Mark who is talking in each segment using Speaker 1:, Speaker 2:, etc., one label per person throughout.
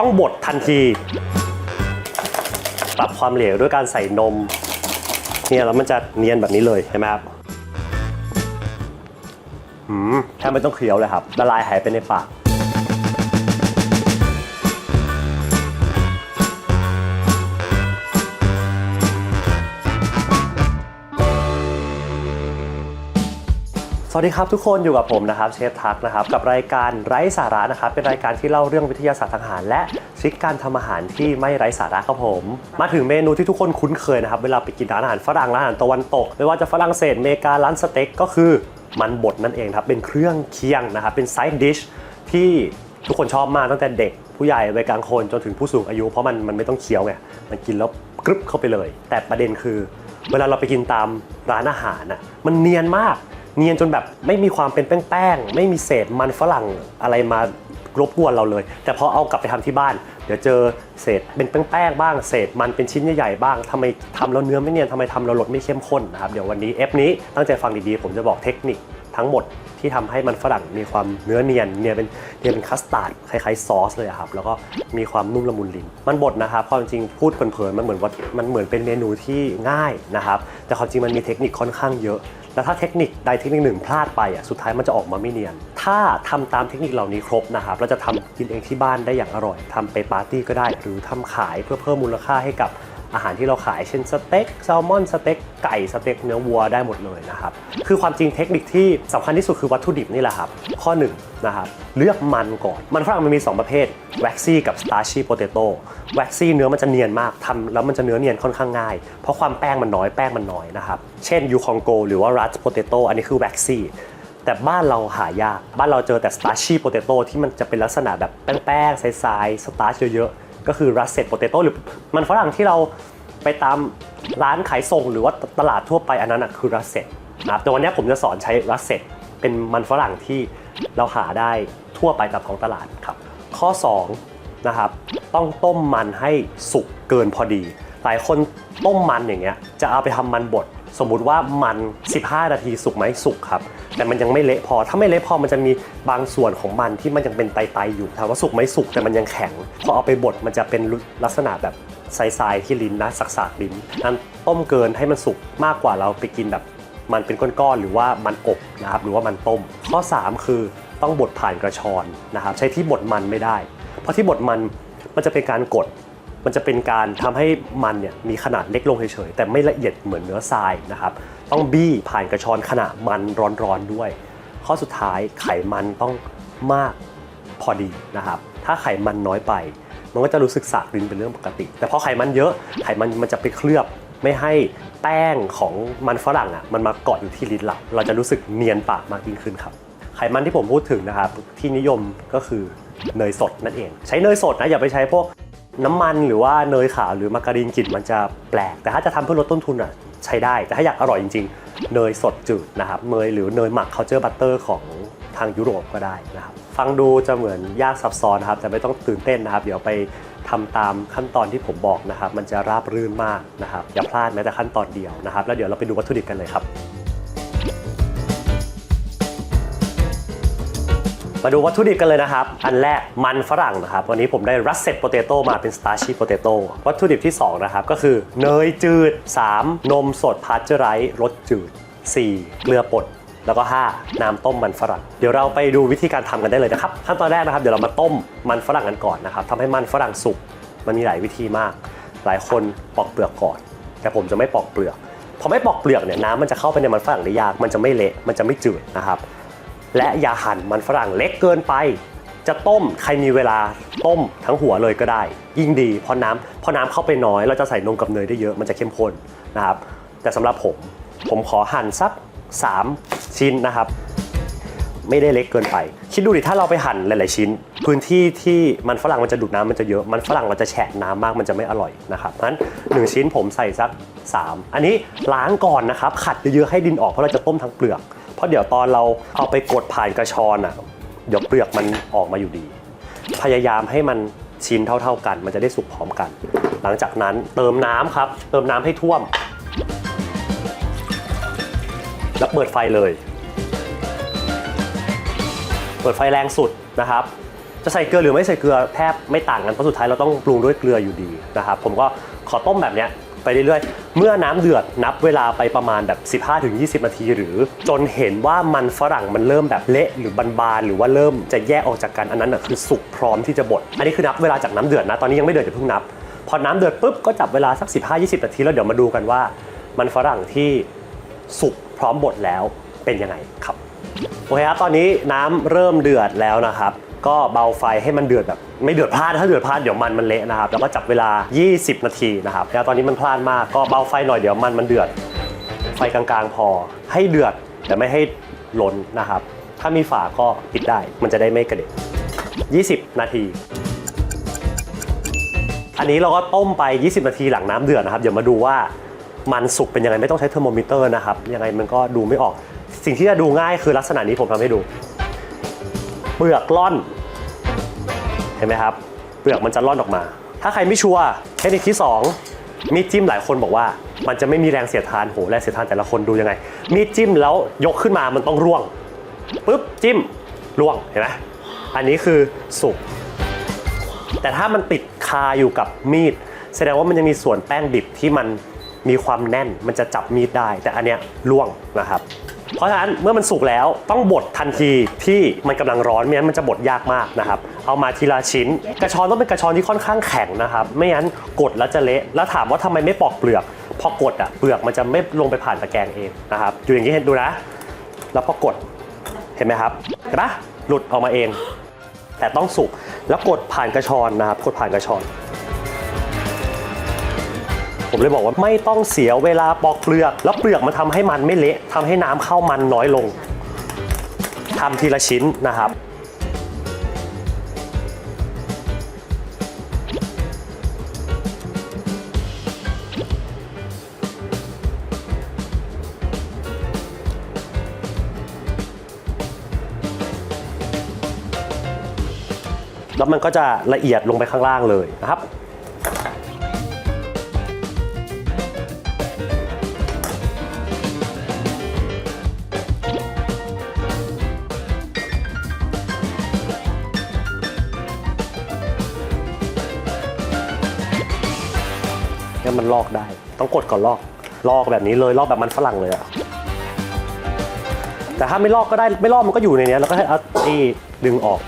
Speaker 1: ต้องบดทันที ปรับความเหลวด้วยการใส่นม เนี่ยแล้วมันจะเนียนแบบนี้เลยเห็นไหมครับหืมแทบไม่ต้องเคี้ยวเลยครับละลายหายไปในปาก สวัสดีครับทุกคนอยู่กับผมนะครับเชฟทักนะครับกับรายการไร้สาระนะครับเป็นรายการที่เล่าเรื่องวิทยาศาสตร์ทางอาหาร และทริคการทำอาหารที่ไม่ไร้สาระครับผม มาถึงเมนูที่ทุกคนคุ้นเคยนะครับเวลาไปกินร้านอาหารฝรั่งร้านอาหารตะวันตกไม่ว่าจะฝรั่งเศสอเมริการ้านสเต็กก็คือมันบดนั่นเองครับเป็นเครื่องเคียงนะครับเป็นไซด์ดิชที่ทุกคนชอบมากตั้งแต่เด็กผู้ใหญ่วัยกลางคนจนถึงผู้สูงอายุ เพราะมันมันไม่ต้องเคี้ยวไงมันกินแล้วกรึบเข้าไปเลย แต่ประเด็นคือ เวลาเราไปกินตามร้านอาหารน่ะมันเนียนมาก เนียนจนแบบไม่มีความเป็นแป้งๆไม่มีเศษมันฝรั่งอะไรมารบกวนเราเลย แต่พอเอากลับไปทำที่บ้าน เดี๋ยวเจอเศษเป็นแป้งๆบ้าง เศษมันเป็นชิ้นใหญ่ๆบ้างทำไมทำแล้วเนื้อไม่เนียนทำไมทำแล้วรสไม่เข้มข้นนะครับเดี๋ยววันนี้เอฟนี้ตั้งใจฟังดีๆ ผมจะบอกเทคนิคทั้งหมดที่ทำให้มันฝรั่งมีความเนื้อเนียนเนียนเป็นเนียนเป็นคัสตาร์ดคล้ายๆซอสเลยครับแล้วก็มีความนุ่มละมุนลิ้นมันบดนะครับความจริงพูดเผินๆมันเหมือนว่ามันเหมือนเป็นเมนูที่ง่ายนะครับแต่ความจริงมันมีเทคนิคค่อนข้างเยอะ และถ้าเทคนิคใดเทคนิคหนึ่งพลาดไปอะสุดท้ายมันจะออกมาไม่เนียน ถ้าทำตามเทคนิคเหล่านี้ครบนะครับเราจะทำกินเองที่บ้านได้อย่างอร่อยทำไปปาร์ตี้ก็ได้ หรือทำขายเพื่อเพิ่มมูลค่าให้กับ อาหารที่เราขายเช่นสเต็กแซลมอนสเต็กไก่สเต็กเนื้อวัวได้หมดเลยนะครับคือความจริงเทคนิคที่สำคัญที่สุดคือวัตถุดิบนี่แหละครับ ข้อหนึ่งนะครับเลือกมันก่อน มันฝรั่งมันมี 2 ประเภท waxy กับ starchy potato waxy เนื้อมันจะเนียนมากทำแล้วมันจะเนื้อเนียนค่อนข้างง่าย เพราะความแป้งมันน้อยแป้งมันน้อยนะครับ เช่นยูคองโกหรือว่า rat potato อันนี้คือ waxy แต่บ้านเราหายาก บ้านเราเจอแต่ starchy potato ที่มันจะเป็นลักษณะแบบแป้งๆทรายๆ starch เยอะๆ ก็คือ russet potato หรือมันฝรั่งที่เราไปตามร้านขายส่งหรือว่าตลาดทั่วไปอันนั้นคือ russet นะครับแต่วันนี้ผมจะสอนใช้ russet เป็นมันฝรั่งที่เราหาได้ทั่วไปตามของตลาดครับ ข้อ2นะครับต้องต้มมันให้สุกเกินพอดี หลายคนต้มมันอย่างเงี้ยจะเอาไปทำมันบด สมมุติว่ามัน 15 นาทีสุกไหมสุกครับ แต่มันยังไม่เละพอ ถ้าไม่เละพอมันจะมีบางส่วนของมันที่มันยังเป็นไตๆอยู่ถามว่าสุกไหมสุกแต่มันยังแข็งพอเอาไปบดมันจะเป็นลักษณะแบบทรายๆที่ลิ้นนะสักๆลิ้นนั้นต้มเกินให้มันสุกมากกว่าเราไปกินแบบ มันเป็นก้อนๆหรือว่ามันอบนะครับหรือว่ามันต้ม ข้อ 3 คือต้องบดผ่านกระชอนนะครับใช้ที่บดมันไม่ได้ เพราะที่บดมันมันจะเป็นการกด มันจะเป็นการทำให้มันเนี่ยมีขนาดเล็กลงเฉยๆแต่ไม่ละเอียดเหมือนเนื้อทรายนะครับต้องบี้ผ่านกระชอนขณะมันร้อนๆด้วย ข้อสุดท้ายไขมันต้องมากพอดีนะครับ ถ้าไขมันน้อยไป มันก็จะรู้สึกสากลิ้นเป็นเรื่องปกติ แต่พอไขมันเยอะไขมันมันจะไปเคลือบไม่ให้แป้งของมันฝรั่งอะมันมาเกาะอยู่ที่ลิ้นเราเราจะรู้สึกเนียนปากมากยิ่งขึ้นครับไขมันที่ผมพูดถึงนะครับที่นิยมก็คือเนยสดนั่นเอง ใช้เนยสดนะอย่าไปใช้พวก น้ำมันหรือว่าเนยขาวหรือมาการีนกลิ่นมันจะแปลก แต่ถ้าจะทำเพื่อลดต้นทุนอะใช้ได้ แต่ถ้าอยากอร่อยจริงๆ เนยสดจืดนะครับเนยหรือเนยหมักเคาเจอร์บัตเตอร์ของทางยุโรปก็ได้นะครับฟังดูจะเหมือนยากซับซ้อนนะครับแต่ไม่ต้องตื่นเต้นนะครับ เดี๋ยวไปทำตามขั้นตอนที่ผมบอกนะครับ มันจะราบรื่นมากนะครับอย่าพลาดแม้แต่ขั้นตอนเดียวนะครับ แล้วเดี๋ยวเราไปดูวัตถุดิบกันเลยครับ มาดูวัตถุดิบกันเลยนะครับ อันแรกมันฝรั่งนะครับ วันนี้ผมได้รัสเซ็ตโปเตโต้มาเป็นสตาร์ชีโปเตโต้วัตถุดิบที่ 2 นะครับ ก็คือเนยจืด 3. นมสดพาสเจอร์ไรส์รสจืด 4. เกลือป่นแล้วก็ 5. น้ำต้มมันฝรั่ง เดี๋ยวเราไปดูวิธีการทำกันได้เลยนะครับ ขั้นตอนแรกนะครับ เดี๋ยวเรามาต้มมันฝรั่งกันก่อนนะครับทำให้มันฝรั่งสุก มันมีหลายวิธีมาก หลายคนปอกเปลือกก่อน แต่ผมจะไม่ปอกเปลือก พอไม่ปอกเปลือกเนี่ยน้ำมันจะเข้าไปในมันฝรั่งได้ยาก มันจะไม่เละ มันจะไม่จืดนะครับ และอย่าหั่นมันฝรั่งเล็กเกินไป จะต้มใครมีเวลาต้มทั้งหัวเลยก็ได้ ยิ่งดีเพราะน้ำเพราะน้ำเข้าไปน้อย เราจะใส่นมกับเนยได้เยอะมันจะเข้มข้นนะครับ แต่สำหรับผมผมขอหั่นสัก 3 ชิ้นนะครับ ไม่ได้เล็กเกินไป คิดดูดิถ้าเราไปหั่นหลาย ๆ ชิ้น พื้นที่ที่มันฝรั่งมันจะดูดน้ำมันจะเยอะมันฝรั่งเราจะแฉะน้ำมากมันจะไม่อร่อยนะครับเพราะฉะนั้นหนึ่งชิ้นผมใส่สัก 3 อันนี้ล้างก่อนนะครับขัดเยอะ ๆ ให้ดินออกเพราะเราจะต้มทั้งเปลือก เพราะเดี๋ยวตอนเราเอาไปกดผ่านกระชอนอะเดี๋ยวเปลือกมันออกมาอยู่ดี พยายามให้มันชิ้นเท่า ๆกัน มันจะได้สุกพร้อมกัน หลังจากนั้นเติมน้ำครับ เติมน้ำให้ท่วม แล้วเปิดไฟเลย เปิดไฟแรงสุดนะครับจะใส่เกลือหรือไม่ใส่เกลือแทบไม่ต่างกันเพราะสุดท้ายเราต้องปรุงด้วยเกลืออยู่ดีนะครับ ผมก็ขอต้มแบบเนี้ย ไปเรื่อยๆ เมื่อน้ำเดือดนับเวลาไปประมาณแบบ 15-20 นาที หรือ จนเห็นว่ามันฝรั่งมันเริ่มแบบเละหรือบานๆหรือว่าเริ่มจะแยกออกจากกันอันนั้นนะคือสุกพร้อมที่จะบดอันนี้คือนับเวลาจากน้ำเดือดนะตอนนี้ยังไม่เดือดอย่าเพิ่งนับ พอน้ำเดือดปุ๊บก็จับเวลาสัก 15-20 นาทีแล้วเดี๋ยวมาดูกันว่า มันฝรั่งที่สุกพร้อมบดแล้วเป็นยังไงครับโอเคครับตอนนี้น้ำเริ่มเดือดแล้วนะครับ ก็เบาไฟให้มันเดือดแบบไม่เดือดพลาดถ้าเดือดพลาดเดี๋ยวมันมันเละนะครับ แล้วก็จับเวลา 20 นาทีนะครับแล้วตอนนี้มันพลาดมากก็เบาไฟหน่อยเดี๋ยวมันมันเดือด ไฟกลางๆพอให้เดือดแต่ไม่ให้ล้นนะครับ ถ้ามีฝาก็ปิดได้มันจะได้ไม่กระเด็น20 นาทีอันนี้เราก็ต้มไป 20 นาทีหลังน้ำเดือดนะครับ เดี๋ยวมาดูว่ามันสุกเป็นยังไงไม่ต้องใช้เทอร์โมมิเตอร์นะครับ ยังไงมันก็ดูไม่ออก สิ่งที่จะดูง่ายคือลักษณะนี้ผมทำให้ดู เปลือกล่อน เห็นไหมครับ เปลือกมันจะล่อนออกมา ถ้าใครไม่ชัวร์เทคนิคที่ 2 มีดจิ้มหลายคนบอกว่า มันจะไม่มีแรงเสียดทานโหแรงเสียดทานแต่ละคนดูยังไง มีดจิ้มแล้วยกขึ้นมามันต้องร่วงปุ๊บจิ้มร่วงเห็นไหมอันนี้คือสุกแต่ถ้ามันติดคาอยู่กับมีด แสดงว่ามันยังมีส่วนแป้งดิบที่มันมีความแน่นมันจะจับมีดได้ แต่อันเนี้ยล่วงนะครับ เพราะฉะนั้นเมื่อมันสุกแล้วต้องบดทันทีที่มันกำลังร้อนไม่งั้นมันจะบดยากมากนะครับ เอามาทีละชิ้น กระชอนต้องเป็นกระชอนที่ค่อนข้างแข็งนะครับ ไม่งั้นกดแล้วจะเละแล้วถามว่าทำไมไม่ปอกเปลือก พอกดอะเปลือกมันจะไม่ลงไปผ่านตะแกรงเองนะครับอยู่อย่างนี้เห็นดูนะ แล้วพอกดเห็นไหมครับเห็นปะหลุดออกมาเอง แต่ต้องสุกแล้วกดผ่านกระชอนนะครับกดผ่านกระชอน ผมเลยบอกว่าไม่ต้องเสียเวลาปอกเปลือก แล้วเปลือกมันทำให้มันไม่เละทำให้น้ำเข้ามันน้อยลงทำทีละชิ้นนะครับแล้วมันก็จะละเอียดลงไปข้างล่างเลยนะครับ เนี่ยมันลอกได้ ต้องกดก่อนลอก ลอกแบบนี้เลยลอกแบบมันฝรั่งเลยอะแต่ถ้าไม่ลอกก็ได้ไม่ลอกมันก็อยู่ในนี้แล้วก็ให้เอาไอ้ดึงออก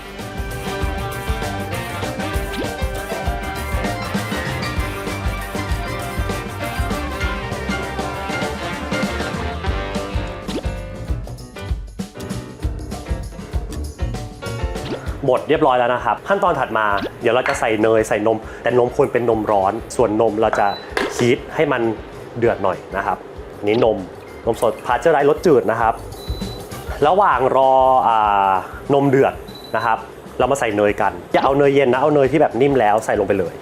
Speaker 1: บดเรียบร้อยแล้วนะครับ ขั้นตอนถัดมาเดี๋ยวเราจะใส่เนยใส่นม แต่นมควรเป็นนมร้อน ส่วนนมเราจะ ฮีทให้มันเดือดหน่อยนะครับนี้นมนมสดพาสเจอร์ไรส์รสจืดนะครับ ระหว่างรออานมเดือดนะครับ เรามาใส่เนยกัน อย่าเอาเนยเย็นนะเอาเนยที่แบบนิ่มแล้วใส่ลงไปเลย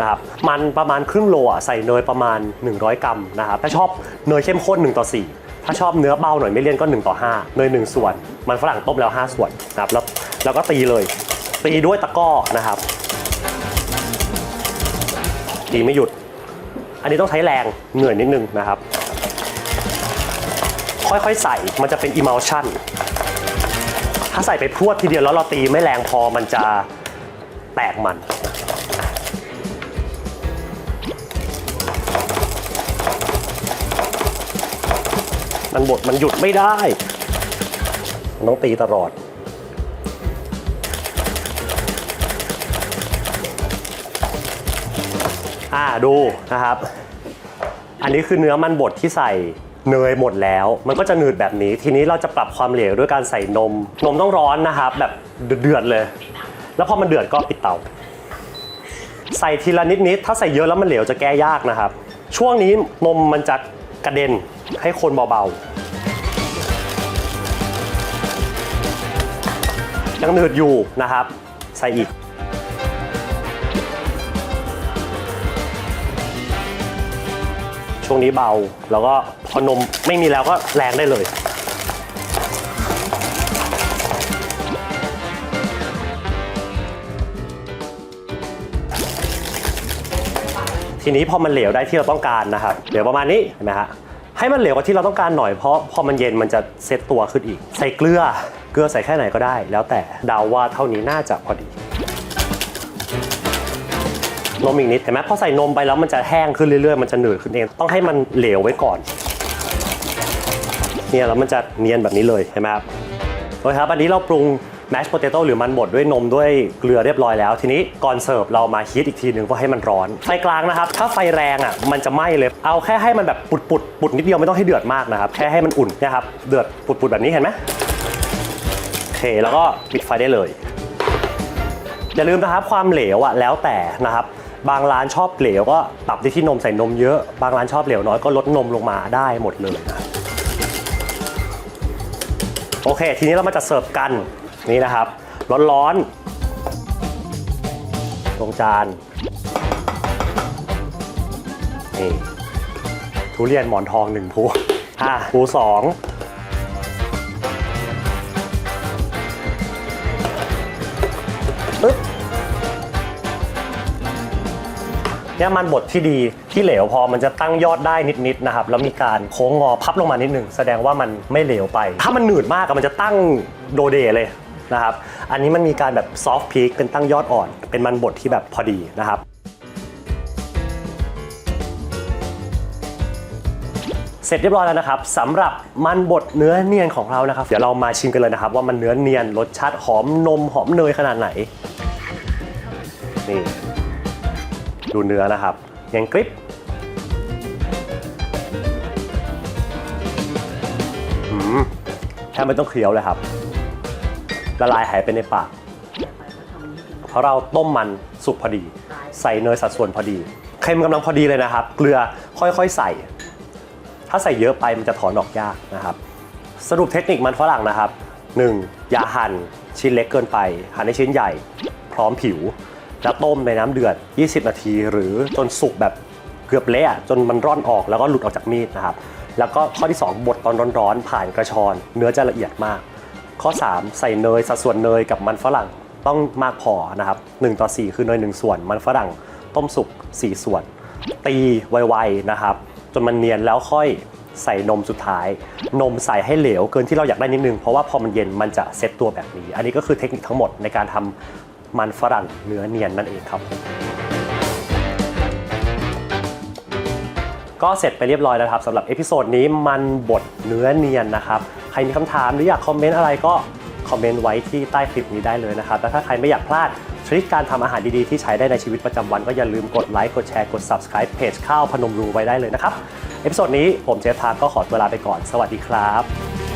Speaker 1: นะครับมันประมาณครึ่งโลอะใส่เนยประมาณ 100 กรัมนะครับถ้าชอบเนยเข้มข้น1ต่อ4 ถ้าชอบเนื้อเบาหน่อยไม่เลี่ยนก็ 1 ต่อ 5 เนย 1 ส่วน มันฝรั่งต้มแล้ว 5 ส่วนนะครับแล้วแล้วก็ตีเลย ตีด้วยตะก้อนะครับ ตีไม่หยุด อันนี้ต้องใช้แรงเหนื่อยนิดนึงนะครับ ค่อยๆใส่มันจะเป็น emulsion ถ้าใส่ไปพรวดทีเดียวแล้วเราตีไม่แรงพอมันจะแตกมันมันบดมันหยุดไม่ได้ มันต้องตีตลอด อ่าดูนะครับ อันนี้คือเนื้อมันบดที่ใส่เนยหมดแล้ว มันก็จะหนืดแบบนี้ ทีนี้เราจะปรับความเหลวด้วยการใส่นม นมต้องร้อนนะครับ แบบเดือดเลย แล้วพอมันเดือดก็ปิดเตา ใส่ทีละนิดๆถ้าใส่เยอะแล้วมันเหลวจะแก้ยากนะครับ ช่วงนี้นมมันจะกระเด็นให้คนเบาๆยังหนืดอยู่นะครับ ใส่อีก ช่วงนี้เบา แล้วก็พอนมไม่มีแล้วก็แรงได้เลยทีนี้พอมันเหลวได้ที่เราต้องการนะครับเหลวประมาณนี้เห็นไหมฮะให้มันเหลวกว่าที่เราต้องการหน่อยเพราะพอมันเย็นมันจะเซตตัวขึ้นอีก ใส่เกลือเกลือใส่แค่ไหนก็ได้ แล้วแต่เดาว่าเท่านี้น่าจะพอดี นมอีกนิดเห็นไหมพอใส่นมไปแล้วมันจะแห้งขึ้นเรื่อยๆ มันจะหนืดขึ้นเอง ต้องให้มันเหลวไว้ก่อน เนี่ยแล้วมันจะเนียนแบบนี้เลยเห็นไหมครับโอเคครับ อันนี้เราปรุงแมชโพเตโต้หรือมันบดด้วยนมด้วยเกลือเรียบร้อยแล้ว ทีนี้ก่อนเสิร์ฟเรามาฮีทอีกทีหนึ่งเพื่อให้มันร้อน ไฟกลางนะครับ ถ้าไฟแรงอะมันจะไหม้เลย เอาแค่ให้มันแบบปุดปุดๆปุดนิดเดียวไม่ต้องให้เดือดมากนะครับ แค่ให้มันอุ่นนะครับเดือดปุดปุดๆแบบนี้เห็นไหมโอเคแล้วก็ปิดไฟได้เลยอย่าลืมนะครับความเหลวอะแล้วแต่นะครับ บางร้านชอบเหลวก็ปรับที่ที่นมใส่นมเยอะ บางร้านชอบเหลวน้อยก็ลดนมลงมาได้หมดเลยนะโอเค ทีนี้เรามาจัดเสิร์ฟกันนี่นะครับ ร้อนๆลงจานนี่ทุเรียนหมอนทองหนึ่งภูอะภูสองปึ๊บ เนี่ยมันบดที่ดีที่เหลวพอมันจะตั้งยอดได้นิดๆนะครับแล้วมีการโค้งงอพับลงมานิดหนึ่งแสดงว่ามันไม่เหลวไป ถ้ามันหนืดมากอะมันจะตั้งโดเดเลยนะครับอันนี้มันมีการแบบซอฟต์พีคเป็นตั้งยอดอ่อน เป็นมันบดที่แบบพอดีนะครับเสร็จเรียบร้อยแล้วนะครับสำหรับมันบดเนื้อเนียนของเรานะครับเดี๋ยวเรามาชิมกันเลยนะครับ ว่ามันเนื้อเนียนรสชาติหอมนมหอมเนยขนาดไหนนี่ ดูเนื้อนะครับยังกริบแทบไม่ต้องเคี้ยวเลยครับ ละลายหายไปในปาก เพราะเราต้มมันสุกพอดี ใส่เนยสัดส่วนพอดีเค็มกำลังพอดีเลยนะครับ เกลือค่อยๆใส่ ถ้าใส่เยอะไปมันจะถอนออกยากนะครับ สรุปเทคนิคมันฝรั่งนะครับ 1. อย่าหั่นชิ้นเล็กเกินไป หั่นในชิ้นใหญ่ พร้อมผิว แล้วต้มในน้ำเดือด 20 นาที หรือจนสุกแบบเกือบเละจนมันร่อนออกแล้วก็หลุดออกจากมีดนะครับแล้วก็ข้อที่ 2บดตอนร้อนๆ ผ่านกระชอน เนื้อจะละเอียดมาก ข้อ 3 ใส่เนยสัดส่วนเนยกับมันฝรั่งต้องมากพอนะครับ1ต่อ 4 คือเนย 1 ส่วน มันฝรั่งต้มสุก 4 ส่วน ตีไวๆนะครับ จนมันเนียนแล้วค่อยใส่นมสุดท้าย นมใส่ให้เหลวเกินที่เราอยากได้นิดนึง เพราะว่าพอมันเย็นมันจะเซ็ตตัวแบบนี้ อันนี้ก็คือเทคนิคทั้งหมดในการทำ มันฝรั่งเนื้อเนียนนั่นเองครับ ก็เสร็จไปเรียบร้อยแล้วครับสำหรับเอพิโซดนี้มันบดเนื้อเนียนนะครับ ใครมีคำถามหรืออยากคอมเมนต์อะไรก็คอมเมนต์ไว้ที่ใต้คลิปนี้ได้เลยนะครับ แล้วถ้าใครไม่อยากพลาดทริคการทำอาหารดีๆ ที่ใช้ได้ในชีวิตประจำวันก็อย่าลืมกดไลค์ กดแชร์ กด subscribe เพจข้าวพนมรูไว้ได้เลยนะครับ เอพิโซดนี้ผมเจฟทาก็ขอตัวลาไปก่อน สวัสดีครับ